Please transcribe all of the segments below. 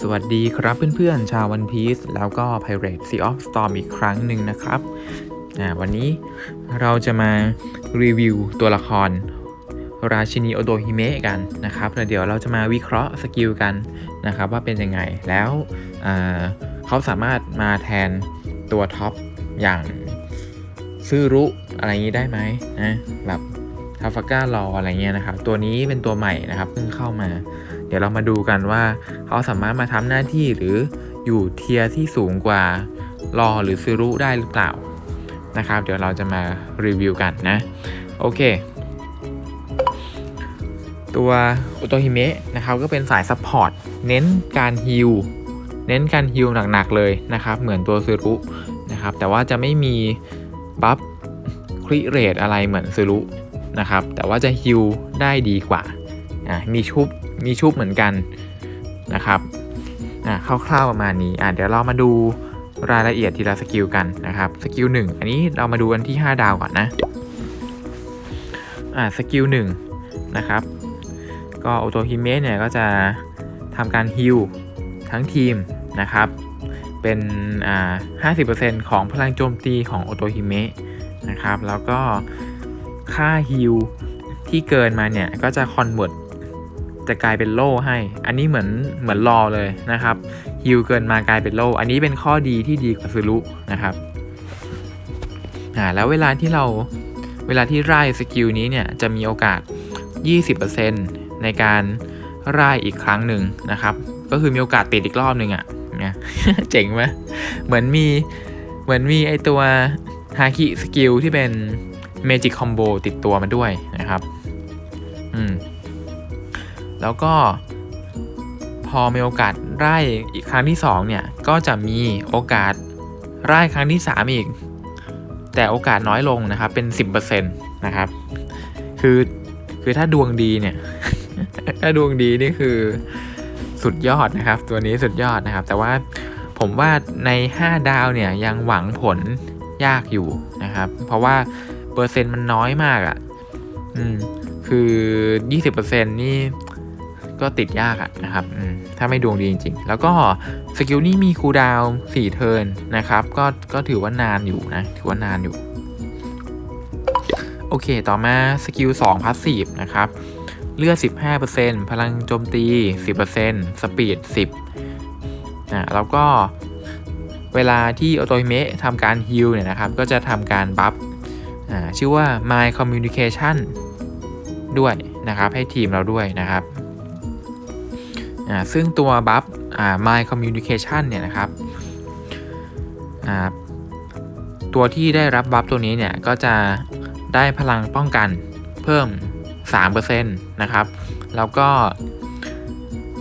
สวัสดีครับเพื่อนๆ ชาววันพีซแล้วก็ Pirate Sea of Storm อีกครั้งหนึ่งนะครับอ่าวันนี้เราจะมารีวิวตัวละคร ราชินีโอโดฮิเมะกันนะครับแล้วเดี๋ยวเราจะมาวิเคราะห์สกิลกันนะครับว่าเป็นยังไง แล้วอ่าเขาสามารถมาแทนตัวท็อปอย่างซื้อรุอะไรอย่างนี้ได้ไหมนะแบบทาฟาก้ารออะไรเงี้ยนะครับ ตัวนี้เป็นตัวใหม่นะครับเพิ่งเข้ามา ดี๋ยวเรามาดูกันว่า เขาสามารถมาทำหน้าที่หรืออยู่เทียร์ที่สูงกว่ารอหรือซูรุได้หรือเปล่านะครับ เดี๋ยวเราจะมารีวิวกันนะ โอเค ตัวโอโตฮิเมะนะครับก็เป็นสายซัพพอร์ตเน้นการฮิลเน้นการฮิลหนักๆเลยนะครับ เหมือนตัวซูรุนะครับ แต่ว่าจะไม่มีบัฟคริเรทอะไรเหมือนซูรุนะครับ แต่ว่าจะฮิลได้ดีกว่าอะมีชุบ มีชุบเหมือนกันนะครับอ่าคร่าวๆประมาณนี้อ่าเดี๋ยวเรามาดูรายละเอียดทีละสกิลกันนะครับสกิลหนึ่งอันนี้เรามาดูกันที่ 5 ดาวก่อนนะอ่าสกิลหนึ่งนะครับ ก็โอโตฮิเมะเนี่ยก็จะทำการฮิลทั้งทีมนะครับ เป็นอ่า50%ของพลังโจมตีของโอโตฮิเมะนะครับ แล้วก็ค่าฮิลที่เกินมาเนี่ย ก็จะคอนเวิร์ต จะกลายเป็นโล่ให้ อันนี้เหมือนเหมือนรอเลยนะครับฮิลเกินมากลายเป็นโล่อันนี้เป็นข้อดีที่ดีกว่าซูรุนะครับอ่าแล้วเวลาที่เราเวลาที่ไล่สกิลนี้เนี่ยจะมีโอกาส 20%ในการไล่อีกครั้งหนึ่งนะครับ ก็คือมีโอกาสติดอีกรอบหนึ่งอะ่ะนะเจ๋งไหมเหมือนมีเหมือนมีไอตัวฮาคิสกิลที่เป็นเมจิ c คอมโบติดตัวมาด้วยนะครับ อืม แล้วก็พอมีโอกาสไล่อีกครั้งที่2เนี่ยก็จะมีโอกาสไล่ครั้งที่ 3 อีก แต่โอกาสน้อยลงนะครับเป็น 10%นะครับ คือคือถ้าดวงดีเนี่ยถ้าดวงดีนี่คือสุดยอดนะครับ ตัวนี้สุดยอดนะครับ แต่ว่าผมว่าใน 5 ดาวเนี่ยยังหวังผลยากอยู่นะครับ เพราะว่าเปอร์เซ็นต์มันน้อยมากอะ่ะ อืม คือ 20%นี่ ก็ติดยากอะนะครับถ้าไม่ดวงดีจริง ๆ แล้วก็สกิลนี้มีคูดาวน์4เทิร์นนะครับ ก็ก็ถือว่านานอยู่นะ ถือว่านานอยู่ โอเค ต่อมาสกิล2พาสซีฟนะครับ เลือด 15%พลังโจมตี 10%สปีด 10นะแล้วก็เวลาที่โอโตฮิเมะทำการฮิลเนี่ยนะครับ ก็จะทำการบัฟชื่อว่า My Communication ด้วยนะครับ ให้ทีมเราด้วยนะครับ อ่าซึ่งตัวบัฟอ่า My Communication เนี่ยนะครับอ่าตัวที่ได้รับบัฟตัวนี้เนี่ยก็จะได้พลังป้องกันเพิ่ม 3%นะครับ แล้วก็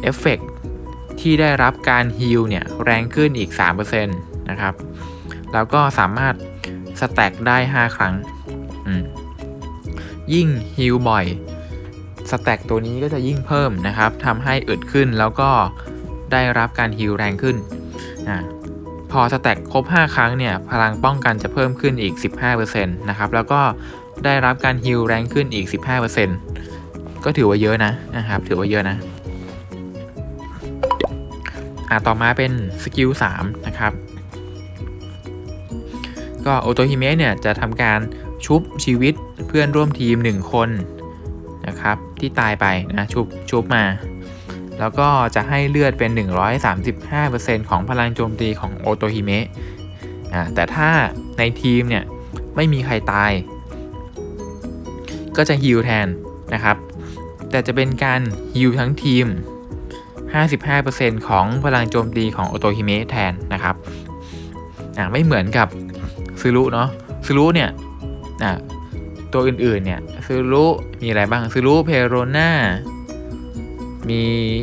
เอฟเฟกที่ได้รับการฮิลเนี่ยแรงขึ้นอีก 3%นะครับ แล้วก็สามารถสแต็กได้ 5 ครั้ง ยิ่งฮิลบ่อย สแต็กตัวนี้ก็จะยิ่งเพิ่มนะครับทำให้อึดขึ้นแล้วก็ได้รับการฮิลแรงขึ้นอพอสแต็กครบ 5 ครั้งเนี่ย พลังป้องกันจะเพิ่มขึ้นอีก 15%นะครับ แล้วก็ได้รับการฮิลแรงขึ้นอีก 15%ก็ถือว่าเยอะนะนะครับ ถือว่าเยอะนะอ่าต่อมาเป็นสกิล3นะครับ ก็โอโตฮิเมะเนี่ย จะทำการชุบชีวิตเพื่อนร่วมทีม 1 คนนะครับ ที่ตายไปนะชุบชุบมา แล้วก็จะให้เลือดเป็น 135%ของพลังโจมตีของโอโตฮิเมะอ่าแต่ถ้าในทีมเนี่ยไม่มีใครตาย ก็จะฮิลแทนนะครับ แต่จะเป็นการฮิลทั้งทีม 55%ของพลังโจมตีของโอโตฮิเมะแทนนะครับอ่าไม่เหมือนกับซูรุเนาะซูรุเนี่ยอ่า ตัวอื่นๆเนี่ยซูรุมีอะไรบ้างซูรุเพโรนามี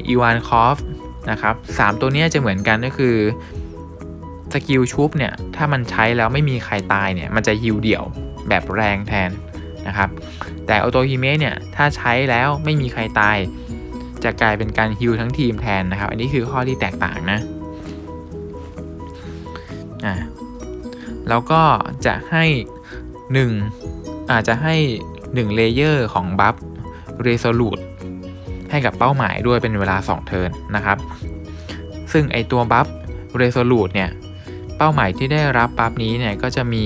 อีวานคอฟนะครับสามตัวนี้จะเหมือนกันก็คือสกิลชุบเนี่ยถ้ามันใช้แล้วไม่มีใครตายเนี่ยมันจะฮิวเดี่ยวแบบแรงแทนนะครับแต่ออโตฮิเมะเนี่ยถ้าใช้แล้วไม่มีใครตาย จะกลายเป็นการฮิวทั้งทีมแทนนะครับ อันนี้คือข้อที่แตกต่างนะอ่าแล้วก็จะให้ 1 อาจจะให้1เลเยอร์ของบัฟ Resolute ให้กับเป้าหมายด้วยเป็นเวลา 2 เทิร์นนะครับ ซึ่งไอตัวบัฟ Resolute เนี่ย เป้าหมายที่ได้รับบัฟนี้เนี่ย ก็จะมี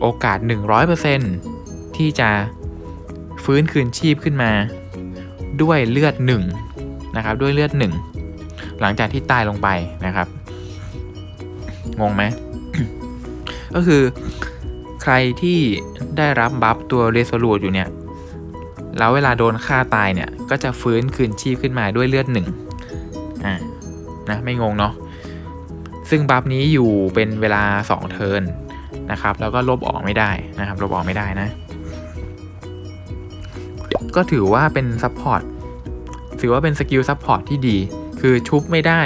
โอกาส 100%ที่จะฟื้นคืนชีพขึ้นมา ด้วยเลือดหนึ่งนะครับ ด้วยเลือดหนึ่งหลังจากที่ตายลงไปนะครับ งงไหม ก็คือ รที่ได้รับบัฟตัว Resolute อยู่เนี่ย แล้วเวลาโดนฆ่าตายเนี่ย ก็จะฟื้นคืนชีพขึ้นมาด้วยเลือดหนึ่งอ่านะไม่งงเนาะ ซึ่งบัฟนี้อยู่เป็นเวลา 2 เทิร์นนะครับ แล้วก็ลบออกไม่ได้นะครับลบออกไม่ได้นะ ก็ถือว่าเป็นซัพพอร์ตถือว่าเป็นสกิลซัพพอร์ตที่ดี คือชุบไม่ได้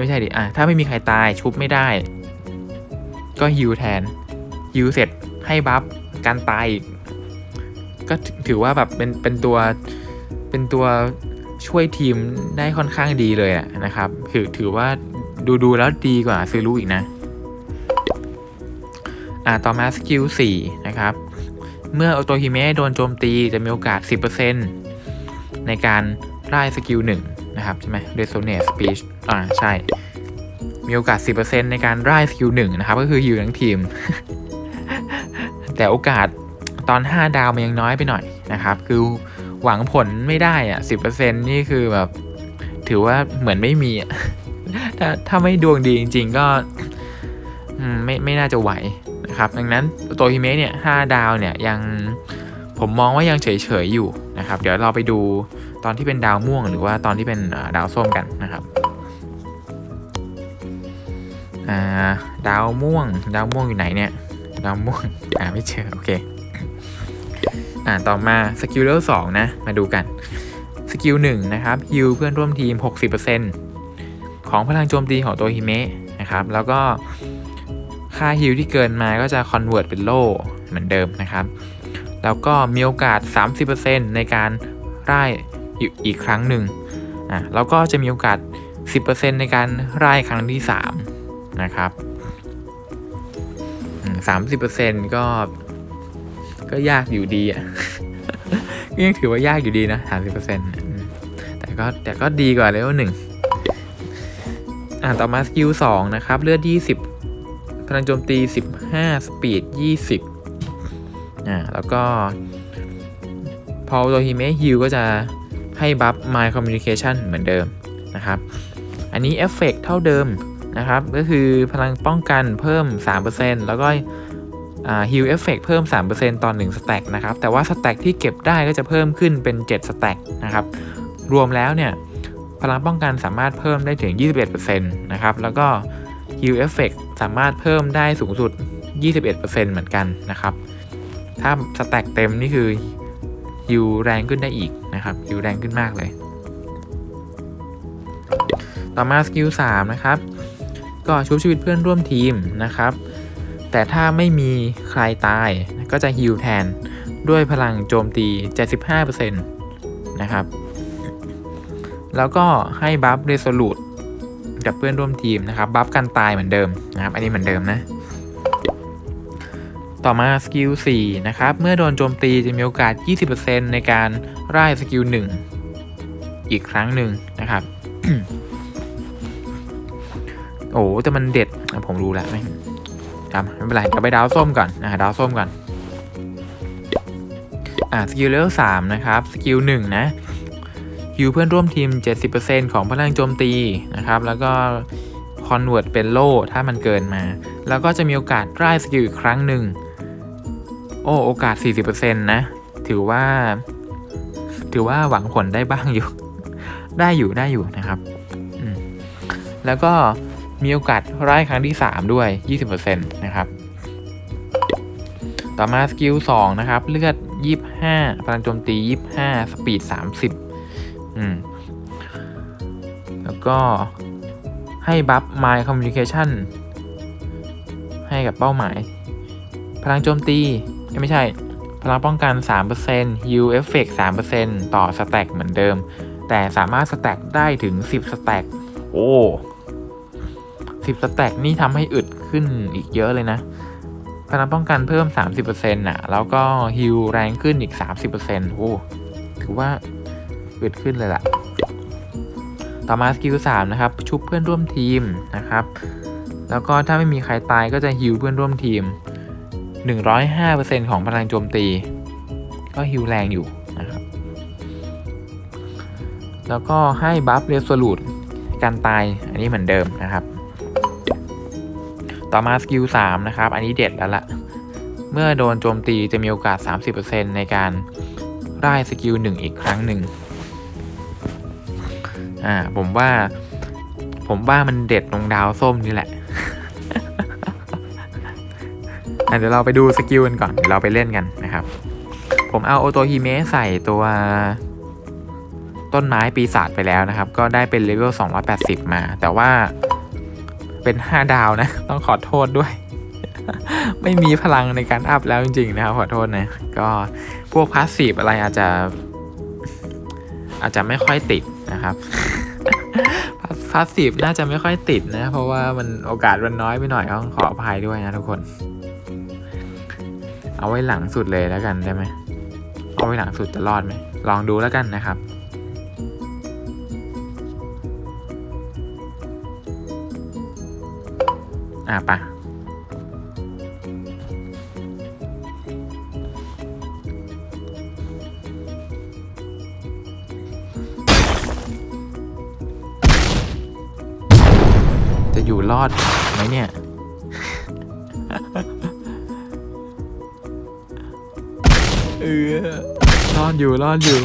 ไม่ใช่ดิ อะ ถ้าไม่มีใครตายชุบไม่ได้ ก็ฮิวแทน ฮิวเสร็จให้บัฟการตายอีก ก็ถือว่าแบบเป็นเป็นตัวเป็นตัวช่วยทีมได้ค่อนข้างดีเลยอะนะครับคือถือว่าดูดูแล้วดีกว่าซื้อรู้อีกนะ อ่าต่อมาสกิล4นะครับ เมื่อโอโตฮิเมะโดนโจมตีจะมีโอกาส 10%ในการไล่สกิล1นะครับ ใช่ไหม resonate speech อ่า ใช่ มีโอกาส 10%ในการไล่สกิล1นะครับ ก็คือฮิวทั้งทีม แต่โอกาสตอน 5 ดาวมันยังน้อยไปหน่อยนะครับ คือหวังผลไม่ได้อะ10%นี่คือแบบ ถือว่าเหมือนไม่มีอะถ้าถ้าไม่ดวงดีจริง ๆ ก็ไม่ไม่น่าจะไหวนะครับ ดังนั้นโตฮิเมะเนี่ย5ดาวเนี่ยยังผมมองว่ายังเฉยๆอยู่นะครับ เดี๋ยวเราไปดูตอนที่เป็นดาวม่วง หรือว่าตอนที่เป็นดาวส้มกันนะครับอ่าดาวม่วง ดาวม่วงอยู่ไหนเนี่ย ดาวม่วงอ่าไม่เจอโอเคอ่าต่อมาสกิลเลเวลสองนะ มาดูกัน สกิลหนึ่งนะครับฮิวเพื่อนร่วมทีม 60%ของพลังโจมตีของตัวฮิเมะนะครับ แล้วก็ค่าฮิวที่เกินมาก็จะคอนเวิร์ตเป็นโล่เหมือนเดิมนะครับ แล้วก็มีโอกาส 30%ในการไล่อีกครั้งหนึ่งอะแล้วก็จะมีโอกาส 10%ในการไล่ครั้งที่ 3 นะครับ สามสิบเปอร์เซ็นต์ก็ ก็ยากอยู่ดีอะก็ยังถือว่ายากอยู่ดีนะสามสิบเปอร์เซ็นต์แต่ก็แต่ก็ดีกว่าเลเวลหนึ่งอ่าต่อมาสกิลสองนะครับ เลือดยี่สิบพลังโจมตีสิบห้าสปีดยี่สิบอ่าแล้วก็ พอตัวฮิเมะฮิลก็จะให้บัฟ My Communication เหมือนเดิมนะครับ อันนี้เอฟเฟกเท่าเดิม นะครับ ก็คือพลังป้องกันเพิ่ม 3%แล้วก็ฮิลเอฟเฟกเพิ่ม 3%ต่อ1สแต็กนะครับ แต่ว่าสแต็กที่เก็บได้ก็จะเพิ่มขึ้นเป็น7สแต็กนะครับ รวมแล้วเนี่ย พลังป้องกันสามารถเพิ่มได้ถึง 21%นะครับ แล้วก็ฮิลเอฟเฟกสามารถเพิ่มได้สูงสุด 21%เหมือนกันนะครับ ถ้าสแต็กเต็มนี่คือฮิลแรงขึ้นได้อีกนะครับฮิลแรงขึ้นมากเลย ต่อมาสกิล3นะครับ ก็ชุบชีวิตเพื่อนร่วมทีมนะครับ แต่ถ้าไม่มีใครตายก็จะฮิลแทนด้วยพลังโจมตี 75%นะครับ แล้วก็ให้บัฟเรโซลูดกับเพื่อนร่วมทีมนะครับ บัฟกันตายเหมือนเดิมนะครับ อันนี้เหมือนเดิมนะ ต่อมาสกิล4นะครับ เมื่อโดนโจมตีจะมีโอกาส 20%ในการไล่สกิล1อีกครั้งหนึ่งนะครับ โอ้แต่มันเด็ดผมรู้แล้วไม่จำไม่เป็นไรเดี๋ยวไปดาวส้มก่อนอ่าดาวส้มก่อนอ่าสกิลเลเวลสามนะครับสกิลหนึ่งนะฮิวเพื่อนร่วมทีม 70%ของพลังโจมตีนะครับ แล้วก็คอนเวิร์ตเป็นโล่ถ้ามันเกินมา แล้วก็จะมีโอกาสไล่สกิลอีกครั้งหนึ่ง โอ้โอกาส 40%นะ ถือว่า ถือว่าหวังผลได้บ้างอยู่ ได้อยู่ได้อยู่นะครับ แล้วก็ มีโอกาสไล่ครั้งที่ 3 ด้วย 20%นะครับ ต่อมาสกิล2นะครับ เลือด 25พลังโจมตี 25 สปีด 30 อืม แล้วก็ให้บัฟ My Communication ให้กับเป้าหมาย พลังโจมตี ไม่ใช่ พลังป้องกัน 3% Heal Effect 3%ต่อสแต็กเหมือนเดิม แต่สามารถสแต็กได้ถึง 10 สแต็กโอ้ สิบสแต็กนี่ทำให้อึดขึ้นอีกเยอะเลยนะพลังป้องกันเพิ่ม 30%น่ะ แล้วก็ฮิลแรงขึ้นอีก 30%โอ้ถือว่าอึดขึ้นเลยล่ะ ต่อมาสกิล3นะครับ ชุบเพื่อนร่วมทีมนะครับ แล้วก็ถ้าไม่มีใครตายก็จะฮิวเพื่อนร่วมทีม 105%ของพลังโจมตี ก็ฮิวแรงอยู่นะครับ แล้วก็ให้บัฟเรส o ลู e การตายอันนี้เหมือนเดิมนะครับ ต่อมาสกิล3นะครับ อันนี้เด็ดแล้วละเมื่อโดนโจมตีจะมีโอกาส 30%ในการได้สกิล1อีกครั้งหนึ่งอ่าผมว่า ผมว่ามันเด็ดตรงดาวส้มนี่แหละอะเดี๋ยวเราไปดูสกิลกันก่อนเดี๋ยวเราไปเล่นกันนะครับ ผมเอาโอโตฮิเมะใส่ตัวต้นไม้ปีศาจไปแล้วนะครับ ก็ได้เป็นเลเวล280 มา แต่ว่า เป็น 5 ดาวนะ ต้องขอโทษด้วย ไม่มีพลังในการอัพแล้วจริงๆนะครับขอโทษนะ ก็พวกพาสซีฟอะไรอาจจะ อาจจะไม่ค่อยติดนะครับพาสซีฟน่าจะไม่ค่อยติดนะ เพราะว่ามันโอกาสมันน้อยไปหน่อยต้องขออภัยด้วยนะทุกคน เอาไว้หลังสุดเลยแล้วกันได้ไหมเอาไว้หลังสุดจะรอดไหมลองดูแล้วกันนะครับ อะปะจะอยู่รอดไหมเนี่ยเออรอดอยู่รอดอยู่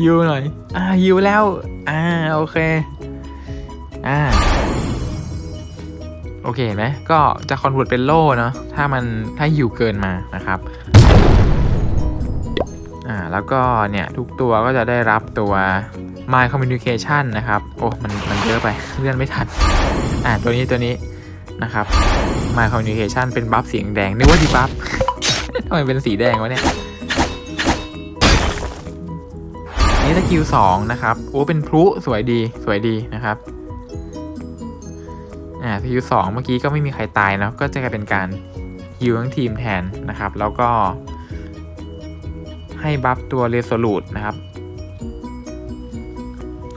ฮิวหน่อย อ่าฮิวแล้ว อ่า โอเค อ่า โอเคเห็นไหมก็จะคอนเวิร์ตเป็นโล่เนาะถ้ามันถ้าฮิวเกินมานะครับอ่าแล้วก็เนี่ย ทุกตัวก็จะได้รับตัว My Communication นะครับ โอ้ มันมันเยอะไป เลื่อนไม่ทัน อ่าตัวนี้ตัวนี้นะครับ My Communication เป็นบัฟสีแดงนึกว่าดีบัฟทำไมเป็นสีแดงวะเนี่ยนี่สกิลสองนะครับ โอ้ เป็นพลุสวยดีสวยดีนะครับ อ่าสกิลสองเมื่อกี้ก็ไม่มีใครตายเนาะก็จะกลายเป็นการฮิวทั้งทีมแทนนะครับ แล้วก็ ให้บัฟตัวเร s o ลูดนะครับ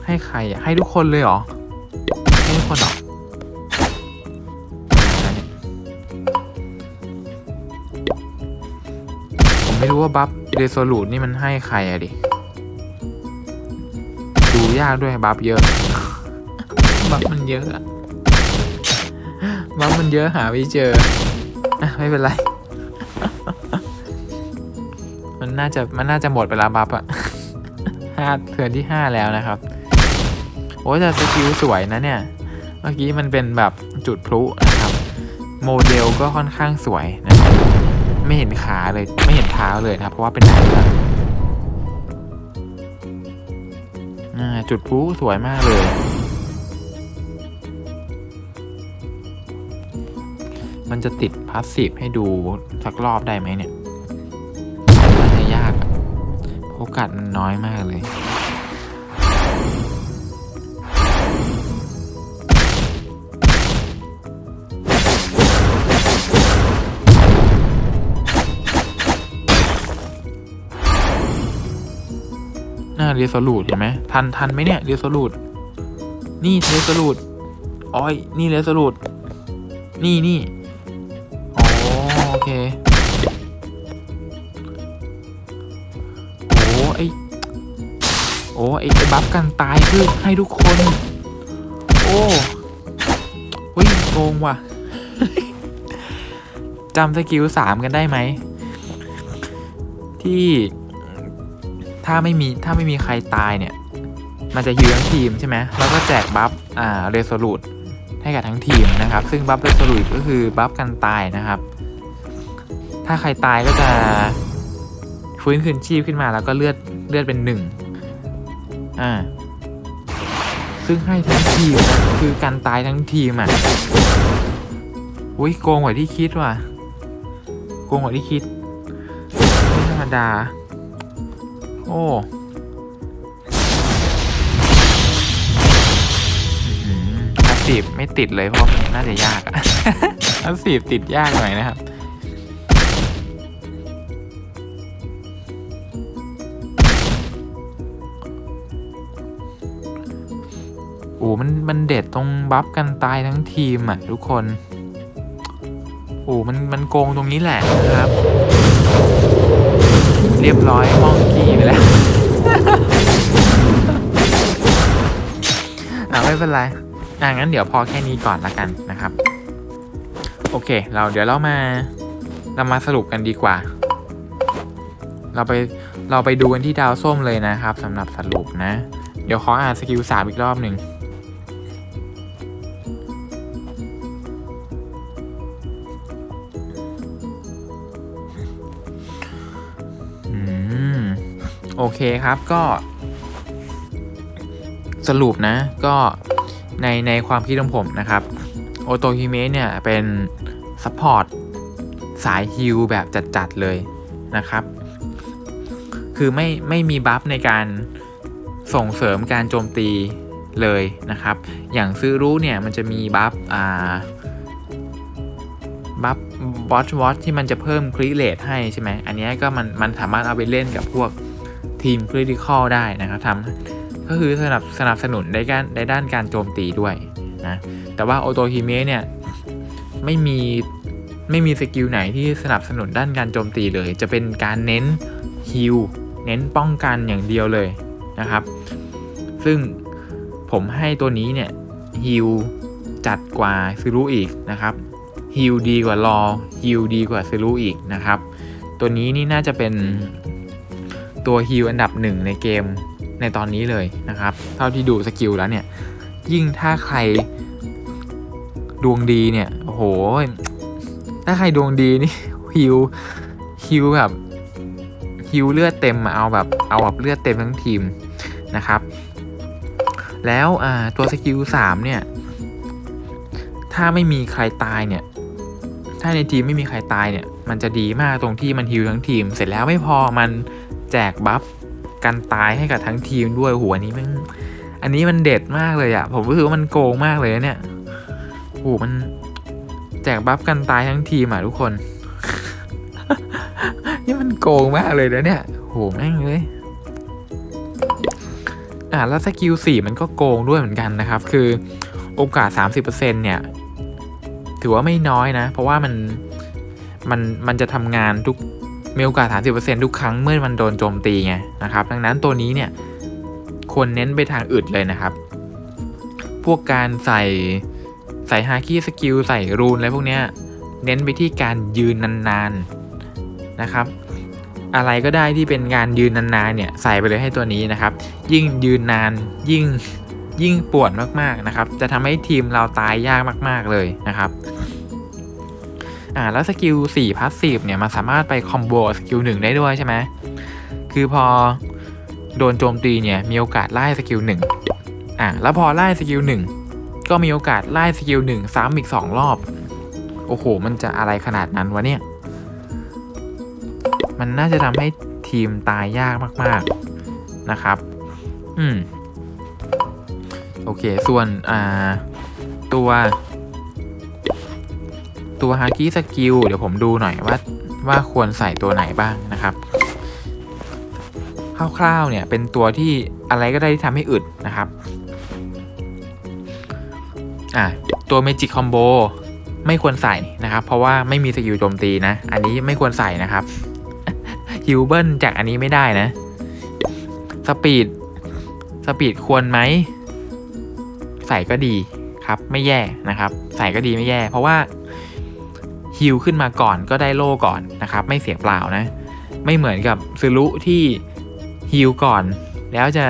ให้ใครอะให้ทุกคนเลยเหรอ ให้ทุกคนเหรอผมไม่รู้ว่าบัฟเร s o ลูดนี่มันให้ใครอะดิดูยากด้วยบัฟเยอะ บัฟมันเยอะอะ มันเยอะหาไม่เจออะไม่เป็นไร มันน่าจะมันน่าจะหมดไปแล้วบัฟอะห้าเทือนที่ห้าแล้วนะครับโอ้แต่สกิลสวยนะเนี่ย เมื่อกี้มันเป็นแบบจุดพลุนะครับ โมเดลก็ค่อนข้างสวยนะครับไม่เห็นขาเลยไม่เห็นเท้าเลยนะครับ เพราะว่าเป็นหนังครับอ่าจุดพลุสวยมากเลย มันจะติดพาสซีฟให้ดูสักรอบได้ไหมเนี่ยน่าจะยากอะโอกาสมันน้อยมากเลยน่าเรียสลูดเห็นไหมทันทันไหมเนี่ยเรียสลูดนี่เรียสลูดอ้อย นี่เรียสลูดนี่นี่ เคโอ้ไอโอ้ไอไอบัฟกันตายคือให้ทุกคน โอ้เฮ้ยโกงว่ะจำสกิลสามกันได้ไหม ที่ถ้าไม่มีถ้าไม่มีใครตายเนี่ย มันจะยื้องทีมใช่ไหมแล้วก็แจกบัฟอ่าเร s o ลูดให้กับทั้งทีมนะครับ ซึ่งบัฟเร s o ลูดก็คือบัฟกันตายนะครับ ถ้าใครตายก็จะฟื้นคืนชีพขึ้นมาแล้วก็เลือดเลือดเป็นหนึ่งอ่า ซึ่งให้ทั้งทีมนะคือการตายทั้งทีมอะอุ้ยโกงกว่าที่คิดว่ะโกงกว่าที่คิดไม่ธรรมดา โอ้สซีฟไม่ติดเลยเพราะมันน่าจะยากอะพาสซีฟติดยากหน่อยนะครับ มันมันเด็ดตรงบัฟกันตายทั้งทีมอะทุกคน โอ้มันมันโกงตรงนี้แหละนะครับ เรียบร้อยมองกี้ไปแล้วอ่าไม่เป็นไรอ่างั้นเดี๋ยวพอแค่นี้ก่อนละกันนะครับ โอเค เราเดี๋ยวเรามาเรามาสรุปกันดีกว่า เราไปเราไปดูกันที่ดาวส้มเลยนะครับสำหรับสรุปนะ เดี๋ยวขออ่านสกิลสามอีกรอบหนึ่ง โอเคครับก็ สรุปนะ ก็ในในความคิดของผมนะครับโอโตฮิเมะเนี่ยเป็นซัพพอร์ตสายฮิลแบบจัดๆเลยนะครับ คือไม่ไม่มีบัฟในการส่งเสริมการโจมตีเลยนะครับ อย่างซื้อรู้เนี่ยมันจะมีบัฟอ่าบัฟบอสวอตที่มันจะเพิ่มคริเลตให้ใช่ไหมอันนี้ก็มันมันสามารถเอาไปเล่นกับพวก ทีมคริติคอลได้นะครับทำก็คือสนับสนับสนุนในการในด้านการโจมตีด้วยนะแต่ว่าโอโตฮิเมะเนี่ยไม่มีไม่มีสกิลไหนที่สนับสนุนด้านการโจมตีเลย จะเป็นการเน้นฮิลเน้นป้องกันอย่างเดียวเลยนะครับ ซึ่งผมให้ตัวนี้เนี่ยฮิลจัดกว่าซิรุอีกนะครับฮิลดีกว่ารอฮิลดีกว่าซิรุอีกนะครับ ตัวนี้นี่น่าจะเป็น ตัวฮิลอันดับหนึ่งในเกมในตอนนี้เลยนะครับ เท่าที่ดูสกิลแล้วเนี่ย ยิ่งถ้าใครดวงดีเนี่ย โอ้โห ถ้าใครดวงดีนี่ฮิวฮิวแบบฮิวเลือดเต็มเอาแบบเอาแบบเลือดเต็มทั้งทีมนะครับ แล้วตัวสกิลสามเนี่ย ถ้าไม่มีใครตายเนี่ย ถ้าในทีมไม่มีใครตายเนี่ย มันจะดีมากตรงที่มันฮิวทั้งทีม เสร็จแล้วไม่พอมัน แจกบัฟกันตายให้กับทั้งทีมด้วยหัวนี้มันอันนี้มันเด็ดมากเลยอะผมรู้สึกว่ามันโกงมากเลยเนี่ยโอ้มันแจกบัฟกันตายทั้งทีมอะทุกคน นี่มันโกงมากเลยนะเนี่ยโหแม่งเลยอ่าแล้วสกิลสี่มันก็โกงด้วยเหมือนกันนะครับ คือโอกาส 30%เนี่ย ถือว่าไม่น้อยนะ เพราะว่ามันมันมันจะทำงานทุก มีโอกาส 30%ทุกครั้งเมื่อมันโดนโจมตีไงนะครับ ดังนั้นตัวนี้เนี่ยควรเน้นไปทางอื่นเลยนะครับ พวกการใส่ใส่ฮาคิสกิลใส่รูนอะไรพวกเนี้ยเน้นไปที่การยืนนานๆนะครับ อะไรก็ได้ที่เป็นงานยืนนานๆเนี่ยใส่ไปเลยให้ตัวนี้นะครับ ยิ่งยืนนานยิ่งยิ่งปวดมากๆนะครับ จะทำให้ทีมเราตายยากมาก ๆเลยนะครับ อ่าแล้วสกิล4พาสซีฟเนี่ยมันสามารถไปคอมโบสกิล1ได้ด้วยใช่ไหมคือพอโดนโจมตีเนี่ยมีโอกาสไล่สกิล1อ่าแล้วพอไล่สกิล1ก็มีโอกาสไล่สกิล1ซ้ำอีก 2 รอบ โอ้โห มันจะอะไรขนาดนั้นวะเนี่ย มันน่าจะทำให้ทีมตายยากมาก ๆนะครับ อืม โอเค ส่วนอ่าตัว ตัวฮากิสกิลเดี๋ยวผมดูหน่อยว่าว่าควรใส่ตัวไหนบ้างนะครับคร่าวๆเนี่ยเป็นตัวที่อะไรก็ได้ที่ทำให้อึดนะครับอะตัวเมจิกคอมโบไม่ควรใส่นะครับ เพราะว่าไม่มีสกิลโจมตีนะ อันนี้ไม่ควรใส่นะครับฮิวเบิลจากอันนี้ไม่ได้นะสปีดสปีดควรไหม ใส่ก็ดีครับ ไม่แย่นะครับ ใส่ก็ดีไม่แย่ เพราะว่า ฮิวขึ้นมาก่อนก็ได้โล่ก่อนนะครับ ไม่เสียเปล่านะ ไม่เหมือนกับซูรุที่ฮิวก่อน แล้วจะ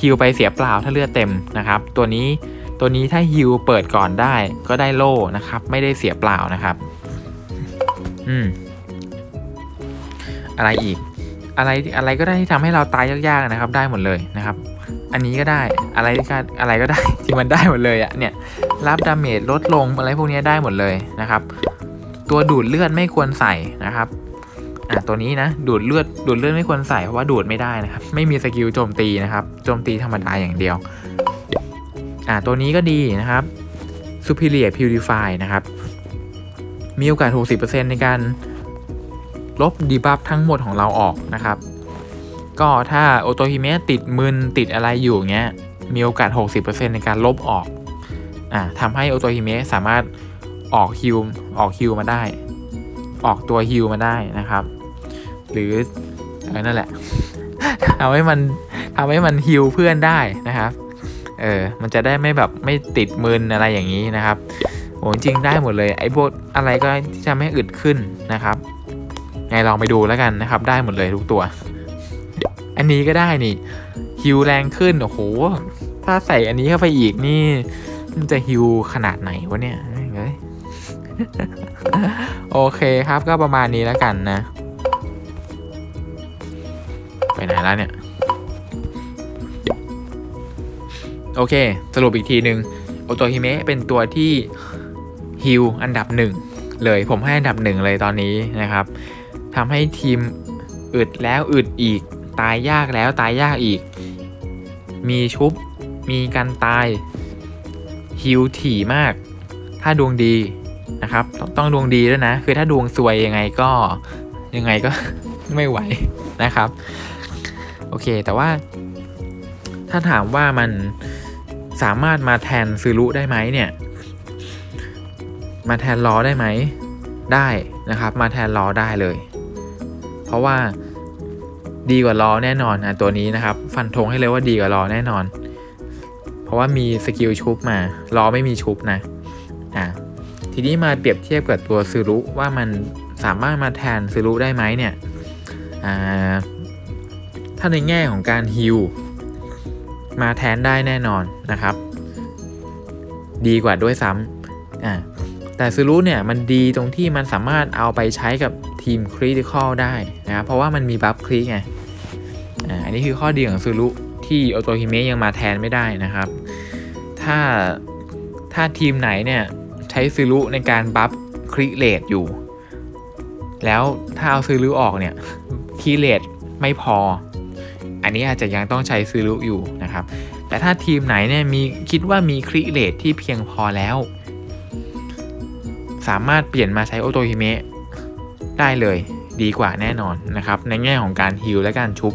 ฮิวไปเสียเปล่าถ้าเลือดเต็มนะครับ ตัวนี้ตัวนี้ถ้าฮิวเปิดก่อนได้ก็ได้โล่นะครับ ไม่ได้เสียเปล่านะครับ อืมอะไรอีก อะไรอะไรก็ได้ที่ทำให้เราตายยากๆนะครับ ได้หมดเลยนะครับ อันนี้ก็ได้อะไรก็อะไรก็ได้ที่มันได้หมดเลยอะเนี่ยรับดาเมจลดลงอะไรพวกนี้ได้หมดเลยนะครับ ตัวดูดเลือดไม่ควรใส่นะครับอะตัวนี้นะดูดเลือดดูดเลือดไม่ควรใส่เพราะว่าดูดไม่ได้นะครับ ไม่มีสกิลโจมตีนะครับโจมตีธรรมดาอย่างเดียวอะตัวนี้ก็ดีนะครับ Superior Purify นะครับ มีโอกาส 60%ในการลบดีบัฟทั้งหมดของเราออกนะครับ ก็ถ้าโอโตฮิเมะติดมึนติดอะไรอยู่เงี้ยมีโอกาส 60%ในการลบออกอ่าทำให้โอโตฮิเมะสามารถออกฮิวออกฮิวมาได้ ออกตัวฮิวมาได้นะครับ หรือเออนั่นแหละทำให้มันทำให้มันฮิวเพื่อนได้นะครับเออมันจะได้ไม่แบบไม่ติดมืนอะไรอย่างนี้นะครับโหจริงได้หมดเลยไอ้พวกอะไรก็จะไม่อึดขึ้นนะครับไงลองไปดูแล้วกันนะครับ ได้หมดเลยทุกตัว อันนี้ก็ได้นี่ฮิวแรงขึ้นโอ้โห ถ้าใส่อันนี้เข้าไปอีกนี่ มันจะฮิวขนาดไหนวะเนี่ยเฮ้ยโอเคครับก็ประมาณนี้แล้วกันนะ ไปไหนแล้วเนี่ย โอเค สรุปอีกทีหนึ่งโอโตฮิเมะเป็นตัวที่ฮิลอันดับหนึ่งเลยผมให้อันดับหนึ่งเลยตอนนี้นะครับทำให้ทีมอึดแล้วอึดอีก ตายยากแล้วตายยากอีก มีชุบ มีการตายฮิลถี่มาก ถ้าดวงดีนะครับต,ต้องดวงดีด้วยนะ คือถ้าดวงซวยยังไงก็ยังไงก็ไม่ไหวนะครับ โอเคแต่ว่า ถ้าถามว่ามันสามารถมาแทนซูรุได้ไหมเนี่ย มาแทนล้อได้ไหมได้นะครับ มาแทนล้อได้เลย เพราะว่า ดีกว่าล้อแน่นอนอะตัวนี้นะครับ ฟันธงให้เลยว่าดีกว่าล้อแน่นอน เพราะว่ามีสกิลชุบมาล้อไม่มีชุบนะอะทีนี้มาเปรียบเทียบกับตัวซูรุว่ามันสามารถมาแทนซูรุได้ไหมเนี่ยอ่าถ้าในแง่ของการฮิลมาแทนได้แน่นอนนะครับ ดีกว่าด้วยซ้ำอ่าแต่ซูรุเนี่ยมันดีตรงที่มันสามารถเอาไปใช้กับทีมคริติคอลได้นะครับเพราะว่ามันมีบัฟคลิกไง อันนี้คือข้อดีของซูรุที่โอโตฮิเมะยังมาแทนไม่ได้นะครับ ถ้าถ้าทีมไหนเนี่ยใช้ซูรุในการบัฟคริเลตอยู่ แล้วถ้าเอาซูรุออกเนี่ยคริเลตไม่พอ อันนี้อาจจะยังต้องใช้ซูรุอยู่นะครับ แต่ถ้าทีมไหนเนี่ยมีคิดว่ามีคริเลตที่เพียงพอแล้ว สามารถเปลี่ยนมาใช้โอโตฮิเมะได้เลยดีกว่าแน่นอนนะครับ ในแง่ของการฮิลและการชุบ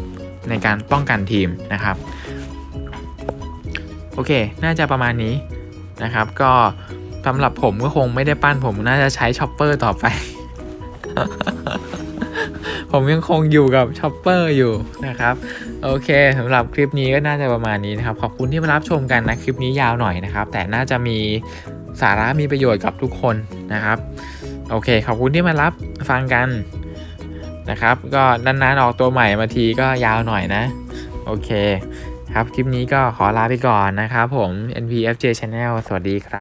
ในการป้องกันทีมนะครับโอเค น่าจะประมาณนี้นะครับ ก็สำหรับผมก็คงไม่ได้ปั้นผมน่าจะใช้ช็อปเปอร์ต่อไป ผมยังคงอยู่กับช็อปเปอร์อยู่นะครับ โอเคสำหรับคลิปนี้ก็น่าจะประมาณนี้นะครับ ขอบคุณที่มารับชมกันนะ คลิปนี้ยาวหน่อยนะครับ แต่น่าจะมีสาระมีประโยชน์กับทุกคนนะครับ โอเค ขอบคุณที่มารับฟังกัน นะครับ ก็นานๆออกตัวใหม่มาทีก็ยาวหน่อยนะ โอเค ครับคลิปนี้ก็ขอลาไปก่อนนะครับผม NPFJ Channel สวัสดีครับ